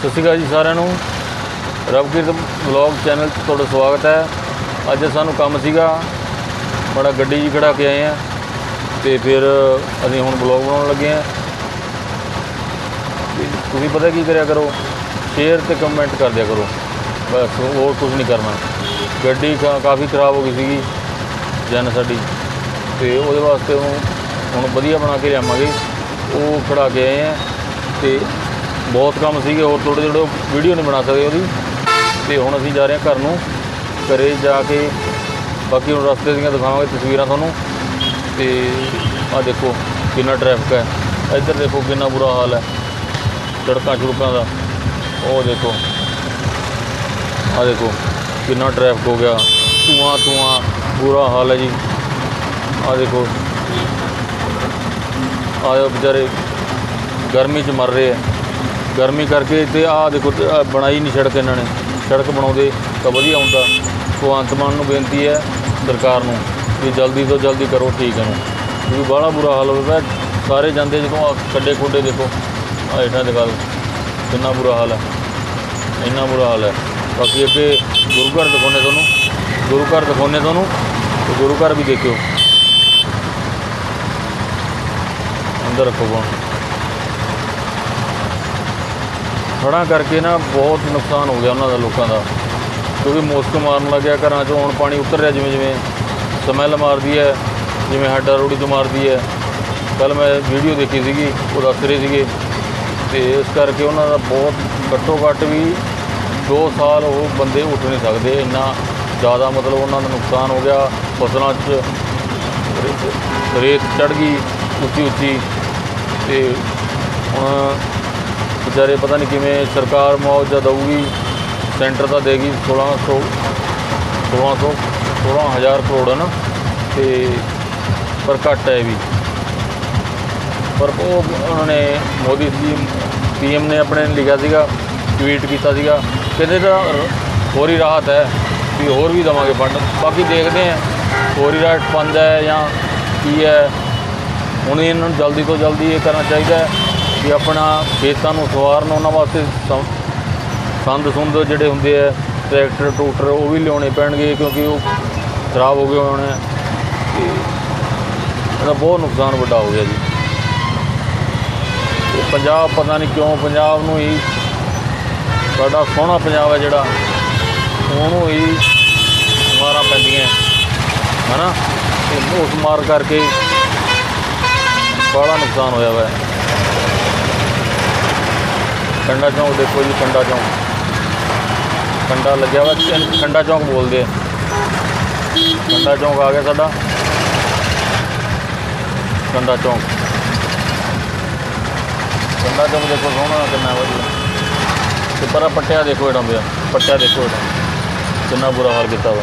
ਸਤਿ ਸ਼੍ਰੀ ਅਕਾਲ ਜੀ ਸਾਰਿਆਂ ਨੂੰ। ਰਵਕੀਰਤ ਵਲੌਗ ਚੈਨਲ 'ਚ ਤੁਹਾਡਾ ਸਵਾਗਤ ਹੈ। ਅੱਜ ਸਾਨੂੰ ਕੰਮ ਸੀਗਾ। ਬੜਾ ਗੱਡੀ ਜੀ ਖੜਾ ਕੇ ਆਏ ਆ। ਤੇ ਫਿਰ ਅਸੀਂ ਹੁਣ ਵਲੌਗ ਬਣਾਉਣ ਲੱਗੇ ਆ। ਤੁਸੀਂ ਪਤਾ ਕੀ ਕਰਿਆ ਕਰੋ? ਸ਼ੇਅਰ ਤੇ ਕਮੈਂਟ ਕਰ ਦਿਆ ਕਰੋ। ਬਸ, ਹੋਰ ਕੁਝ ਨਹੀਂ ਕਰਨਾ। ਗੱਡੀ ਕਾ- ਕਾਫੀ ਖਰਾਬ ਹੋ ਗਈ ਸੀਗੀ, ਜਨ ਸਾਡੀ। ਤੇ ਉਹਦੇ ਵਾਸਤੇ ਉਹ ਹੁਣ ਵਧੀਆ ਬਣਾ ਕੇ ਲਿਆਵਾਂਗੇ। ਉਹ ਖੜਾ ਕੇ ਆਏ ਆ। ਤੇ ਬਹੁਤ ਕੰਮ ਸੀਗੇ, ਹੋਰ ਥੋੜੇ ਥੋੜੇ ਵੀਡੀਓ ਨਹੀਂ ਬਣਾ ਸਕਦੇ ਉਹਦੀ। ਤੇ ਹੁਣ ਅਸੀਂ ਜਾ ਰਹੇ ਹਾਂ ਘਰ ਨੂੰ, ਘਰੇ ਜਾ ਕੇ ਬਾਕੀ ਹੁਣ ਰਸਤੇ ਦੀਆਂ ਦਿਖਾਵਾਂਗੇ ਤਸਵੀਰਾਂ ਤੁਹਾਨੂੰ। ਤੇ ਆਹ ਦੇਖੋ ਕਿੰਨਾ ਟ੍ਰੈਫਿਕ ਹੈ। ਇੱਧਰ ਦੇਖੋ ਕਿੰਨਾ ਬੁਰਾ ਹਾਲ ਹੈ। ਸੜਕਾਂ ਚੁੜਕਾਂ ਦਾ। ਉਹ ਦੇਖੋ। ਆਹ ਦੇਖੋ ਕਿੰਨਾ ਟ੍ਰੈਫਿਕ ਹੋ ਗਿਆ। ਧੂਆਂ ਧੂਆਂ, ਬੁਰਾ ਹਾਲ ਹੈ ਜੀ। ਆਹ ਦੇਖੋ। ਆਹ ਵਿਚਾਰੇ ਗਰਮੀ 'ਚ ਮਰ ਰਹੇ ਆ ਗਰਮੀ ਕਰਕੇ ਤੇ ਆਹ ਦੇਖੋ ਆਹ ਬਣਾਈ ਨਹੀਂ ਸੜਕ ਇਹਨਾਂ ਨੇ। ਸੜਕ ਬਣਾਉਂਦੇ ਤਾਂ ਵਧੀਆ ਹੁੰਦਾ। ਭਗਵੰਤ ਮਾਨ ਨੂੰ ਬੇਨਤੀ ਹੈ ਸਰਕਾਰ ਨੂੰ ਵੀ ਜਲਦੀ ਤੋਂ ਜਲਦੀ ਕਰੋ ਠੀਕ ਇਹਨੂੰ। ਕਿਉਂਕਿ ਬਾਹਲਾ ਬੁਰਾ ਹਾਲ ਹੋ ਸਾਰੇ ਜਾਂਦੇ ਜਦੋਂ ਆਹ ਖੱਡੇ ਖੁੱਡੇ ਦੇਖੋ, ਆਹ ਹੇਠਾਂ ਦਿਖਾ ਦਿਓ ਕਿੰਨਾ ਬੁਰਾ ਹਾਲ ਹੈ। ਇੰਨਾ ਬੁਰਾ ਹਾਲ ਹੈ। ਬਾਕੀ ਅੱਗੇ ਗੁਰੂ ਘਰ ਦਿਖਾਉਂਦੇ ਤੁਹਾਨੂੰ। ਗੁਰੂ ਘਰ ਦਿਖਾਉਂਦੇ ਤੁਹਾਨੂੰ। ਤੇ ਗੁਰੂ ਘਰ ਵੀ ਦੇਖਿਓ। ਅੰਦਰ ਰੱਖੋ ਫੋਨ। ਹੜ੍ਹਾਂ ਕਰਕੇ ਨਾ ਬਹੁਤ ਨੁਕਸਾਨ ਹੋ ਗਿਆ ਉਹਨਾਂ ਦਾ ਲੋਕਾਂ ਦਾ। ਕਿਉਂਕਿ ਮੋਸਕ ਮਾਰਨ ਲੱਗਿਆ ਘਰਾਂ 'ਚੋਂ, ਹੁਣ ਪਾਣੀ ਉਤਰ ਰਿਹਾ ਜਿਵੇਂ ਜਿਵੇਂ ਸਮੈਲ ਮਾਰਦੀ ਹੈ, ਜਿਵੇਂ ਹੱਡਾ ਰੋੜੀ ਤੋਂ ਮਾਰਦੀ ਹੈ। ਕੱਲ ਮੈਂ ਵੀਡੀਓ ਦੇਖੀ ਸੀਗੀ, ਉਹ ਦੱਸ ਰਹੇ ਸੀਗੇ। ਤੇ ਇਸ ਕਰਕੇ ਉਹਨਾਂ ਦਾ ਬਹੁਤ ਘੱਟੋ ਘੱਟ ਵੀ 2 ਸਾਲ ਉਹ ਬੰਦੇ ਉੱਠ ਨਹੀਂ ਸਕਦੇ। ਇੰਨਾ ਜ਼ਿਆਦਾ ਮਤਲਬ ਉਹਨਾਂ ਦਾ ਨੁਕਸਾਨ ਹੋ ਗਿਆ। ਫਸਲਾਂ 'ਚ ਰੇਤ- ਰੇਤ ਚੜ ਗਈ ਉੱਚੀ ਉੱਚੀ ਤੇ ਹੁਣ ਵਿਚਾਰੇ ਪਤਾ ਨਹੀਂ ਕਿਵੇਂ ਸਰਕਾਰ ਮੁਆਵਜ਼ਾ ਦਊਗੀ ਸੈਂਟਰ ਤਾਂ ਦੇਗੀ 1600 1600 16000 ਕਰੋੜ ਹਨ ਨਾ ਤੇ ਪਰ ਘੱਟ ਹੈ ਇਹ ਵੀ। ਪਰ ਉਹ ਉਹਨਾਂ ਨੇ ਮੋਦੀ ਜੀ ਪੀਐਮ ਨੇ ਆਪਣੇ ਲਿਖਿਆ ਸੀਗਾ, ਟਵੀਟ ਕੀਤਾ ਸੀਗਾ, ਕਹਿੰਦੇ ਤਾਂ ਹੋਰ ਹੀ ਰਾਹਤ ਹੈ, ਵੀ ਹੋਰ ਵੀ ਦਵਾਂਗੇ ਫੰਡ ਬਾਕੀ ਦੇਖਦੇ ਹਾਂ, ਹੋਰ ਹੀ ਰਾਹਤ ਫੰਡ ਹੈ ਜਾਂ ਕੀ ਹੈ। ਹੁਣ ਇਹਨਾਂ ਨੂੰ ਜਲਦੀ ਤੋਂ ਜਲਦੀ ਇਹ ਕਰਨਾ ਚਾਹੀਦਾ ਹੈ। ਕਿ ਆਪਣਾ ਖੇਤਾਂ ਨੂੰ ਸਵਾਰਨ ਉਹਨਾਂ ਵਾਸਤੇ ਸੰਦ ਸੁੰਦ ਜਿਹੜੇ ਹੁੰਦੇ ਆ, ਟਰੈਕਟਰ ਟਰੂਟਰ ਉਹ ਵੀ ਲਿਆਉਣੇ ਪੈਣਗੇ ਕਿਉਂਕਿ ਉਹ ਖਰਾਬ ਹੋ ਗਏ ਹੋਣੇ ਆ। ਤੇ ਇਹਦਾ ਬਹੁਤ ਨੁਕਸਾਨ ਵੱਡਾ ਹੋ ਗਿਆ ਜੀ। ਪੰਜਾਬ ਪਤਾ ਨਹੀਂ ਕਿਉਂ ਪੰਜਾਬ ਨੂੰ ਹੀ ਸਾਡਾ ਸੋਹਣਾ ਪੰਜਾਬ ਹੈ ਜਿਹੜਾ, ਉਹਨੂੰ ਹੀ ਮਾਰਾਂ ਪੈਂਦੀਆਂ। ਹਨਾ? ਤੇ ਉਸ ਮਾਰ ਕਰਕੇ ਬੜਾ ਨੁਕਸਾਨ ਹੋਇਆ ਵਾ। ਕੰਡਾ ਚੌਂਕ ਦੇਖੋ ਜੀ, ਕੰਡਾ ਚੌਂਕ। ਕੰਡਾ ਲੱਗਿਆ ਵਾ ਇਹਨੂੰ ਕੰਡਾ ਚੌਂਕ ਬੋਲਦੇ ਆ। ਕੰਡਾ ਚੌਂਕ ਆ ਗਿਆ ਸਾਡਾ। ਕੰਡਾ ਚੌਂਕ। ਕੰਡਾ ਚੌਂਕ ਦੇਖੋ, ਸੋਹਣਾ ਕਿੰਨਾ ਵਧੀਆ। ਤੇ ਪਰਾ ਪੱਟਿਆ ਦੇਖੋ ਇਹਦਾ ਪਿਆ, ਪੱਟਿਆ ਦੇਖੋ ਇਹਦਾ। ਕਿੰਨਾ ਬੁਰਾ ਹਾਲ ਕੀਤਾ ਵਾ।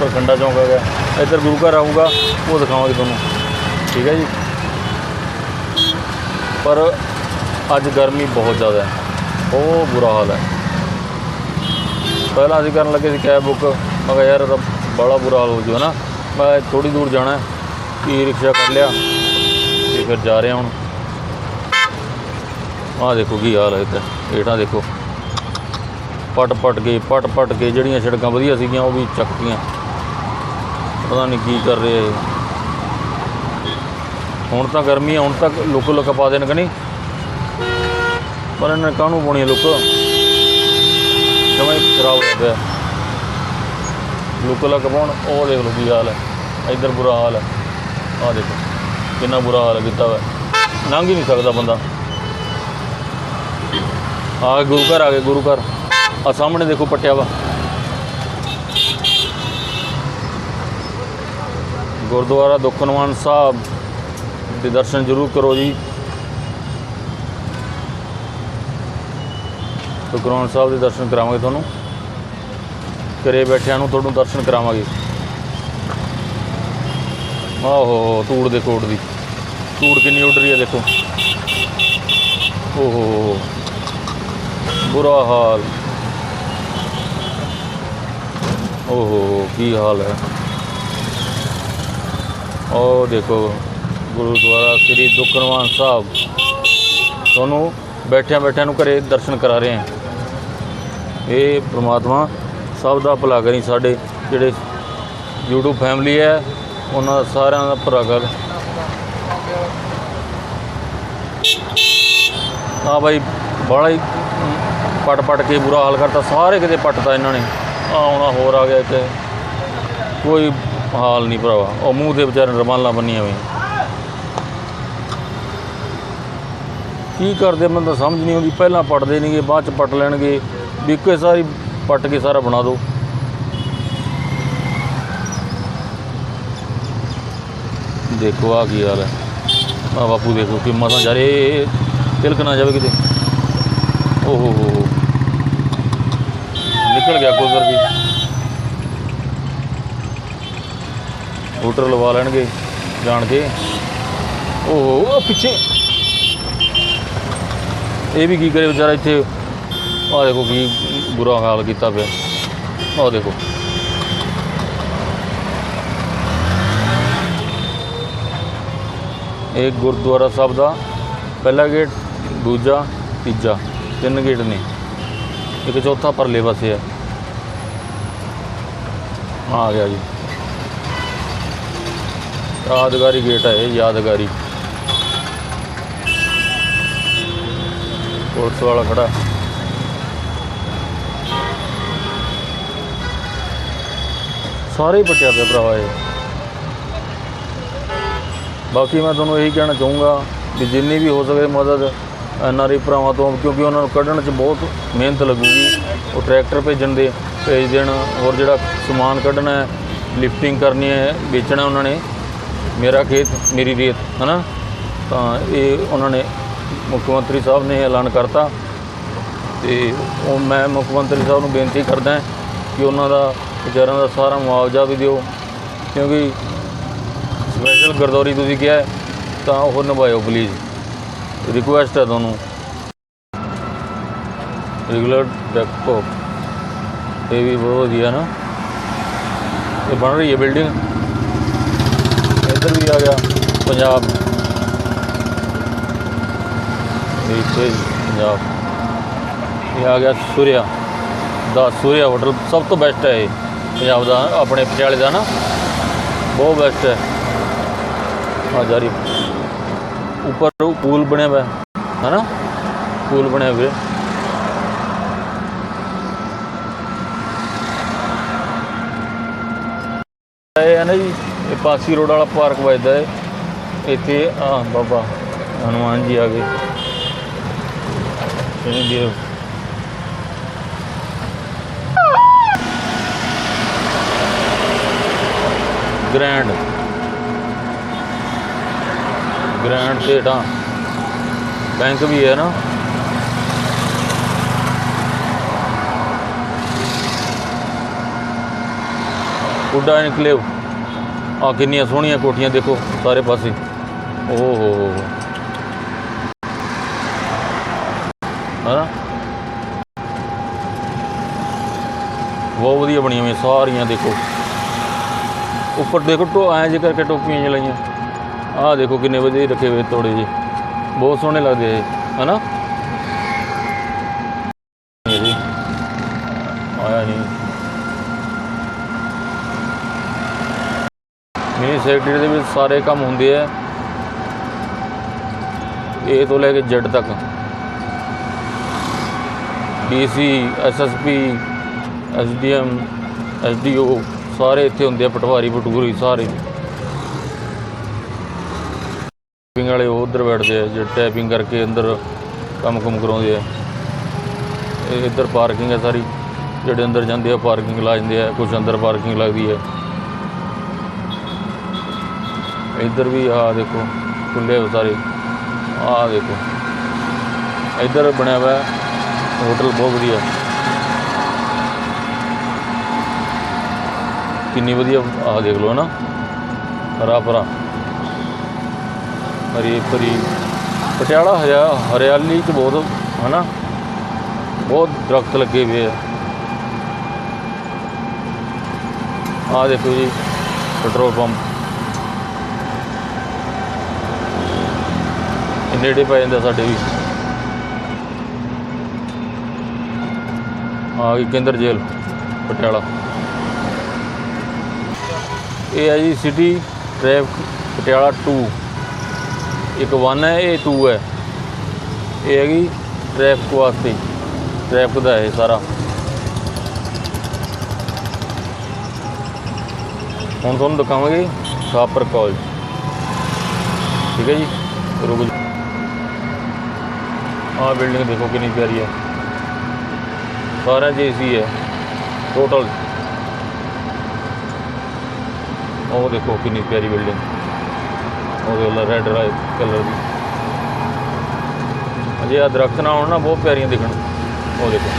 ਪਰ ਕੰਡਾ ਚੌਂਕ ਆ ਗਿਆ। ਇੱਧਰ ਗੁਰੂ ਘਰ ਆਊਗਾ, ਉਹ ਦਿਖਾਵਾਂਗੇ ਤੁਹਾਨੂੰ। ਠੀਕ ਹੈ ਜੀ। ਪਰ ਅੱਜ ਗਰਮੀ ਬਹੁਤ ਜ਼ਿਆਦਾ ਹੈ। ਬਹੁਤ ਬੁਰਾ ਹਾਲ ਹੈ। ਪਹਿਲਾਂ ਅਸੀਂ ਕਰਨ ਲੱਗੇ ਸੀ ਕੈਬ ਬੁੱਕ ਮੈਂ ਕਿਹਾ ਯਾਰ ਇਹ ਬੜਾ ਬੁਰਾ ਹਾਲ ਹੋ ਜੂ ਨਾ। ਮੈਂ ਥੋੜੀ ਦੂਰ ਜਾਣਾ ਹੈ। ਈ ਰਿਕਸ਼ਾ ਕਰ ਲਿਆ। ਤੇ ਫਿਰ ਜਾ ਰਿਹਾ ਹੁਣ। ਆਹ ਦੇਖੋ ਕੀ ਹਾਲ ਹੈ ਇੱਥੇ। ਹੇਠਾਂ ਦੇਖੋ। ਪਟ ਪਟ ਕੇ, ਪਟ ਪਟ ਕੇ ਜਿਹੜੀਆਂ ਸੜਕਾਂ ਵਧੀਆ ਸੀਗੀਆਂ, ਉਹ ਵੀ ਚੱਕਤੀਆਂ ਪਤਾ ਨਹੀਂ ਕੀ ਕਰ ਰਹੇ ਹੁਣ ਤਾਂ ਗਰਮੀ ਹੈ, ਹੁਣ ਤੱਕ ਲੁੱਕ ਲੁੱਕ ਪਾ ਦੇਣ ਕਿ ਨਹੀਂ? ਪਰ ਇਹਨਾਂ ਨੇ ਕਾਹਨੂੰ ਪਾਉਣੀ ਲੁੱਕ ਜਮਾਂ ਹੀ ਖਰਾਬ ਹੋ ਗਿਆ ਲੁੱਕ ਲੱਕ ਪਾਉਣ ਉਹ ਦੇਖ ਲਓ ਕੀ ਹਾਲ ਹੈ ਇੱਧਰ ਬੁਰਾ ਹਾਲ ਹੈ ਆਹ ਦੇਖੋ ਕਿੰਨਾ ਬੁਰਾ ਹਾਲ ਕੀਤਾ ਹੋਇਆ ਲੰਘ ਹੀ ਨਹੀਂ ਸਕਦਾ ਬੰਦਾ ਆ ਗੁਰੂ ਘਰ ਆ ਗਏ ਗੁਰੂ ਘਰ ਆ ਸਾਹਮਣੇ ਦੇਖੋ ਪੱਟਿਆ ਵਾ ਗੁਰਦੁਆਰਾ ਦੁਖਨਵਾਨ ਸਾਹਿਬ ਦੇ ਦਰਸ਼ਨ ਜ਼ਰੂਰ ਕਰੋ ਜੀ ਦੁਖਨਵਾਨ ਸਾਹਿਬ ਦੇ ਦਰਸ਼ਨ ਕਰਾਵਾਂਗੇ ਤੁਹਾਨੂੰ। ਘਰੇ ਬੈਠਿਆਂ ਨੂੰ ਤੁਹਾਨੂੰ ਦਰਸ਼ਨ ਕਰਾਵਾਂਗੇ। ਆਹੋ, ਧੂੜ ਦੇ ਕੋਟ ਦੀ। ਧੂੜ ਕਿੰਨੀ ਉੱਡ ਰਹੀ ਹੈ ਦੇਖੋ। ਓਹੋ। ਬੁਰਾ ਹਾਲ। ਓਹੋ, ਕੀ ਹਾਲ ਹੈ। ਉਹ ਦੇਖੋ, ਗੁਰਦੁਆਰਾ ਸ੍ਰੀ ਦੁਖਨਵਾਨ ਸਾਹਿਬ। ਤੁਹਾਨੂੰ ਬੈਠਿਆਂ ਬੈਠਿਆਂ ਨੂੰ ਘਰੇ ਦਰਸ਼ਨ ਕਰਾ ਰਹੇ ਹਾਂ। ਇਹ ਪ੍ਰਮਾਤਮਾ, ਸਭ ਦਾ ਭਲਾ ਕਰੀ ਸਾਡੇ ਜਿਹੜੇ YouTube ਫੈਮਿਲੀ ਹੈ, ਉਹਨਾਂ ਸਾਰਿਆਂ ਦਾ ਭਲਾ ਕਰ। ਆ ਬਾਈ ਬੜਾ ਹੀ ਪਟ ਪਟ ਕੇ ਬੁਰਾ ਹਾਲ ਕਰਤਾ, ਸਾਰੇ ਕਿਤੇ ਪੱਟਤਾ ਇਹਨਾਂ ਨੇ। ਆ ਆਉਣਾ ਹੋਰ ਆ ਗਿਆ ਇੱਥੇ। ਕੋਈ ਹਾਲ ਨਹੀਂ ਭਰਾਵਾ। ਉਹ ਮੂੰਹ ਤੇ ਵਿਚਾਰੇ ਰਮਾਲਾਂ ਬੰਨੀਆਂ ਹੋਈਆਂ। ਕੀ ਕਰਦੇ ਮੈਨੂੰ ਤਾਂ ਸਮਝ ਨਹੀਂ ਆਉਂਦੀ। ਪਹਿਲਾਂ ਪੱਟਦੇ ਨਹੀਂਗੇ ਬਾਅਦ ਚ ਪੱਟ ਲੈਣਗੇ। ਵੀ ਇੱਕੋ ਸਾਰੀ ਪੱਟ ਕੇ ਸਾਰਾ ਬਣਾ ਦਿਓ। ਦੇਖੋ ਆ ਕੀ ਹਾਲ ਹੈ। ਆ ਬਾਪੂ ਦੇਖੋ ਕਿ ਮਸਾਂ ਜਾ ਰਹੇ, ਤਿਲਕ ਨਾ ਜਾਵੇ ਕਿਤੇ। ਓ ਹੋ ਹੋ। ਨਿਕਲ ਗਿਆ ਗੁਜ਼ਰ ਵੀ। ਹੂਟਰ ਲਵਾ ਲੈਣਗੇ, ਜਾਣ ਕੇ। ਓਹੋ ਪਿੱਛੇ। ਇਹ ਵੀ ਕੀ ਕਰੇ ਵਿਚਾਰਾ ਇੱਥੇ? ਆਹ ਦੇਖੋ ਕੀ ਬੁਰਾ ਹਾਲ ਕੀਤਾ ਪਿਆ। ਆਹ ਦੇਖੋ। ਇਹ ਗੁਰਦੁਆਰਾ ਸਾਹਿਬ ਦਾ ਪਹਿਲਾ ਗੇਟ, ਦੂਜਾ, ਤੀਜਾ, ਤਿੰਨ ਗੇਟ ਨੇ। ਇੱਕ ਚੌਥਾ ਪਰਲੇ ਪਾਸੇ ਹੈ ਆ ਗਿਆ ਜੀ। ਯਾਦਗਾਰੀ ਗੇਟ ਹੈ ਇਹ, ਯਾਦਗਾਰੀ। ਪੁਲਿਸ ਵਾਲਾ ਖੜਾ। ਸਾਰੇ ਹੀ ਪੱਟਿਆ ਪਿਆ ਭਰਾਵਾ ਇਹ। ਬਾਕੀ ਮੈਂ ਤੁਹਾਨੂੰ ਇਹੀ ਕਹਿਣਾ ਚਾਹੂੰਗਾ ਵੀ ਜਿੰਨੀ ਵੀ ਹੋ ਸਕੇ ਮਦਦ ਐਨ ਆਰ ਭਰਾਵਾਂ ਤੋਂ, ਕਿਉਂਕਿ ਉਹਨਾਂ ਨੂੰ ਕੱਢਣ 'ਚ ਬਹੁਤ ਮਿਹਨਤ ਲੱਗੂਗੀ। ਉਹ ਟਰੈਕਟਰ ਭੇਜਣ ਦੇ, ਭੇਜ ਦੇਣ, ਹੋਰ ਜਿਹੜਾ ਸਮਾਨ ਕੱਢਣਾ ਹੈ, ਲਿਫਟਿੰਗ ਕਰਨੀ ਹੈ, ਵੇਚਣਾ ਉਹਨਾਂ ਨੇ, ਮੇਰਾ ਖੇਤ, ਮੇਰੀ ਰੇਤ, ਹਨਾ? ਤਾਂ ਇਹ ਉਹਨਾਂ ਨੇ ਮੁੱਖ ਮੰਤਰੀ ਸਾਹਿਬ ਨੇ ਐਲਾਨ ਕਰਤਾ। ਤੇ ਉਹ ਮੈਂ ਮੁੱਖ ਮੰਤਰੀ ਸਾਹਿਬ ਨੂੰ ਬੇਨਤੀ ਕਰਦਾ ਕਿ ਉਹਨਾਂ ਦਾ ਵਿਚਾਰਿਆਂ ਦਾ ਸਾਰਾ ਮੁਆਵਜ਼ਾ ਵੀ ਦਿਓ, ਕਿਉਂਕਿ ਸਪੈਸ਼ਲ ਗਰਦੌਰੀ ਤੁਸੀਂ ਕਿਹਾ ਤਾਂ ਉਹ ਨਿਭਾਇਓ ਪਲੀਜ਼ ਰਿਕੁਐਸਟ ਹੈ ਤੁਹਾਨੂੰ। ਰੈਗੂਲਰ ਡੈਕੋ ਇਹ ਵੀ ਬਹੁਤ ਵਧੀਆ ਨਾ। ਇਹ ਬਣ ਰਹੀ ਹੈ ਬਿਲਡਿੰਗ ਇੱਧਰ ਵੀ ਆ ਗਿਆ ਪੰਜਾਬ। ਇਹ ਪੰਜਾਬ। ਇਹ ਆ ਗਿਆ ਸੂਰਿਆ। ਦਾ ਸੂਰਿਆ ਹੋਟਲ ਸਭ ਤੋਂ ਬੈਸਟ ਹੈ ਇਹ। ਪੰਜਾਬ ਦਾ, ਆਪਣੇ ਪਟਿਆਲੇ ਦਾ ਨਾ। ਬਹੁਤ ਬੈਸਟ ਹੈ। ਆ ਜਾਰੀ ਉੱਪਰ ਪੂਲ ਬਣਿਆ ਹੋਇਆ ਹੈ ਨਾ? ਪੂਲ ਬਣਿਆ ਹੋਇਆ ਇਹ ਹੈ ਨਾ ਜੀ, ਇਹ ਪਾਸੀ ਰੋਡ ਵਾਲਾ ਪਾਰਕ ਵੱਜਦਾ ਹੈ। ਇੱਥੇ ਆ ਬਾਬਾ, ਹਨੂਮਾਨ ਜੀ ਆ ਗਏ। ਇਹ ਵੀ ਗ੍ਰੈਂਡ ਗ੍ਰੈਂਡ ਤੇ ਬੈਂਕ ਵੀ ਹੈ ਨਾ। ਉੱਡਾ ਇਨਕਲੇਵ ਆ ਕਿੰਨੀਆਂ ਸੋਹਣੀਆਂ ਕੋਠੀਆਂ ਦੇਖੋ ਸਾਰੇ ਪਾਸੇ। ਓ ਹੋ ਹੋ ਹੋ ਹਾਂ? ਬਹੁਤ ਵਧੀਆ ਬਣੀਆਂ ਹੋਈਆਂ ਸਾਰੀਆਂ ਦੇਖੋ। ਉੱਪਰ ਦੇਖੋ ਟੋ ਐਂ ਜੇ ਕਰਕੇ ਟੋਪੀਆਂ ਜਿਹੀਆਂ ਲਾਈਆਂ। ਆਹ ਦੇਖੋ ਕਿੰਨੇ ਵਧੀਆ ਰੱਖੇ ਹੋਏ ਤੋੜੇ ਜੀ। ਬਹੁਤ ਸੋਹਣੇ ਲੱਗਦੇ ਆ ਹਨਾ? ਇਹ ਜੀ। ਆਇਆ ਨਹੀਂ। ਮਿਨੀ ਸੈਕਟਰੀ ਦੇ ਵਿੱਚ ਸਾਰੇ ਕੰਮ ਹੁੰਦੇ ਆ। ਏ ਤੋਂ ਲੈ ਕੇ ਜ਼ੈਡ ਤੱਕ। ਡੀਸੀ ਐਸਐਸਪੀ ਐਸਡੀਐਮ ਐਸਡੀਓ ਸਾਰੇ ਇੱਥੇ ਹੁੰਦੇ ਆ, ਪਟਵਾਰੀ ਪਟੂਰੀ ਸਾਰੇ। ਟੈਪਿੰਗ ਵਾਲੇ ਉਹ ਉੱਧਰ ਬੈਠਦੇ ਆ, ਜਿਹੜੇ ਟੈਪਿੰਗ ਕਰਕੇ ਅੰਦਰ ਕੰਮ ਕੁਮ ਕਰਾਉਂਦੇ ਆ। ਇਹ ਇੱਧਰ ਪਾਰਕਿੰਗ ਹੈ ਸਾਰੀ, ਜਿਹੜੇ ਅੰਦਰ ਜਾਂਦੇ ਆ ਪਾਰਕਿੰਗ ਲਾ ਜਾਂਦੇ ਆ ਕੁਝ ਅੰਦਰ ਪਾਰਕਿੰਗ ਲੱਗਦੀ ਹੈ ਇੱਧਰ ਵੀ ਆ ਦੇਖੋ ਖੁੱਲੇ ਹੋ ਸਾਰੇ। ਆ ਦੇਖੋ। ਇੱਧਰ ਬਣਿਆ ਹੋਇਆ ਹੋਟਲ ਬਹੁਤ ਵਧੀਆ। ਕਿੰਨੀ ਵਧੀਆ ਆ ਦੇਖ ਲਓ ਨਾ ਹਰਾ ਭਰਾ। ਹਰੀ ਭਰੀ। ਪਟਿਆਲਾ ਹਜਾ ਹਰਿਆਲੀ ਚ ਬਹੁਤ, ਹਨਾ। ਬਹੁਤ ਦਰਖਤ ਲੱਗੇ ਹੋਏ ਆ। ਆ ਦੇਖੋ ਜੀ, ਪੈਟਰੋਲ ਪੰਪ। ਨੇੜੇ ਪੈ ਜਾਂਦਾ ਸਾਡੇ ਵੀ। ਆ ਗਈ ਕੇਂਦਰ ਜੇਲ੍ਹ, ਪਟਿਆਲਾ। ਇਹ ਹੈ ਜੀ ਸਿਟੀ ਟ੍ਰੈਫਿਕ ਪਟਿਆਲਾ 2 ਇੱਕ 1 ਹੈ, ਇਹ 2 ਹੈ। ਇਹ ਹੈਗੀ ਟ੍ਰੈਫਿਕ ਵਾਸਤੇ। ਟ੍ਰੈਫਿਕ ਦਾ ਹੈ ਇਹ ਸਾਰਾ। ਹੁਣ ਤੁਹਾਨੂੰ ਦਿਖਾਵਾਂਗੇ ਖਾਪਰ ਕਾਲਜ ਠੀਕ ਹੈ ਜੀ? ਰੁਕ ਜਾ ਆਹ ਬਿਲਡਿੰਗ ਦੇਖੋ ਕਿੰਨੀ ਪਿਆਰੀ ਹੈ। ਸਾਰਿਆਂ 'ਚ ਏਸੀ ਹੈ। ਟੋਟਲ ਉਹ ਦੇਖੋ ਕਿੰਨੀ ਪਿਆਰੀ ਬਿਲਡਿੰਗ। ਉਹਦੇ ਵਾਲਾ ਰੈੱਡ ਕਲਰ ਦੀ। ਅਜੇ ਆ ਦਰਖਤ ਨਾ ਹੋਣ ਨਾ, ਬਹੁਤ ਪਿਆਰੀਆਂ ਦਿਖਣ। ਉਹ ਦੇਖੋ।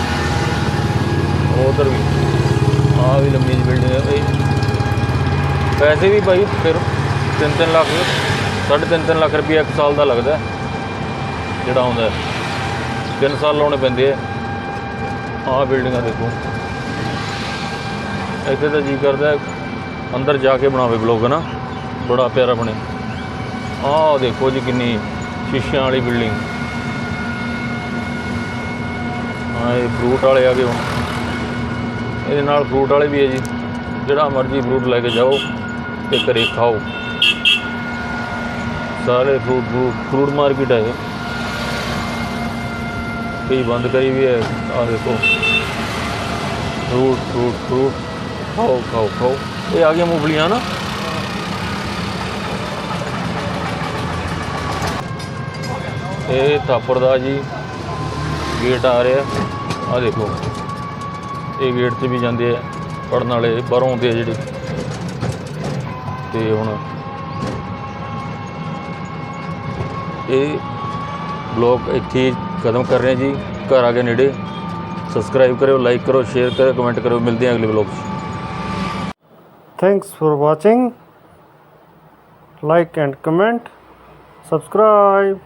ਉਧਰ ਵੀ, ਆਹ ਵੀ ਲੰਮੀ ਜਿਹੀ ਬਿਲਡਿੰਗ ਹੈ। ਇਹ ਪੈਸੇ ਵੀ ਭਾਈ ਫਿਰ 3-3 ਲੱਖ, ਸਾਢੇ ਤਿੰਨ ਤਿੰਨ ਲੱਖ ਰੁਪਏ ਇੱਕ ਸਾਲ ਦਾ ਲੱਗਦਾ। ਜਿਹੜਾ ਆਉਂਦਾ ਹੈ। ਤਿੰਨ ਸਾਲ ਲਾਉਣੇ ਪੈਂਦੇ ਆ। ਆਹ ਬਿਲਡਿੰਗਾਂ ਦੇਖੋ। ਇੱਥੇ ਤਾਂ ਜੀ ਕਰਦਾ ਅੰਦਰ ਜਾ ਕੇ ਬਣਾਵੇ ਬਲੌਗ ਨਾ ਬੜਾ ਪਿਆਰਾ ਬਣੇ। ਆਹ ਦੇਖੋ ਜੀ ਕਿੰਨੀ ਸ਼ੀਸ਼ਿਆਂ ਵਾਲੀ ਬਿਲਡਿੰਗ ਹਾਂ ਇਹ ਫਰੂਟ ਵਾਲੇ ਆ ਗਏ ਹੁਣ। ਇਹਦੇ ਨਾਲ ਫਰੂਟ ਵਾਲੇ ਵੀ ਹੈ ਜੀ। ਜਿਹੜਾ ਮਰਜ਼ੀ ਫਰੂਟ ਲੈ ਕੇ ਜਾਓ ਤੇ ਘਰੇ ਖਾਓ। ਸਾਰੇ ਫਰੂਟ ਫਰੂਟ ਫਰੂਟ ਮਾਰਕੀਟ ਹੈ ਕਈ ਬੰਦ ਕਰੀ ਵੀ ਹੈ। ਆ ਦੇਖੋ। ਫਰੂਟ ਫਰੂਟ ਫਰੂਟ ਖਾਓ ਖਾਓ ਖਾਓ। ਇਹ ਆ ਗਈਆਂ ਮੂੰਗਫਲੀਆਂ ਨਾ। ਇਹ ਥਾਪੜ ਦਾ ਜੀ ਗੇਟ ਆ ਰਿਹਾ। ਆ ਦੇਖੋ, ਇਹ ਗੇਟ 'ਚ ਵੀ ਜਾਂਦੇ ਆ, ਪੜਨ ਵਾਲੇ ਬਾਹਰੋਂ ਆਉਂਦੇ ਆ ਜਿਹੜੇ। ਤੇ ਹੁਣ ਇਹ ਬਲੌਗ ਇੱਥੇ ਹੀ ਖਤਮ ਕਰ ਰਹੇ ਜੀ। ਘਰ ਆ ਕੇ ਨੇੜੇ। ਸਬਸਕ੍ਰਾਈਬ ਕਰਿਓ ਲਾਈਕ ਕਰੋ ਸ਼ੇਅਰ ਕਰਿਓ ਕਮੈਂਟ ਕਰਿਓ। ਮਿਲਦੇ ਹਾਂ ਅਗਲੇ ਬਲੌਗ 'ਚ। Thanks for watching. Like and comment. Subscribe.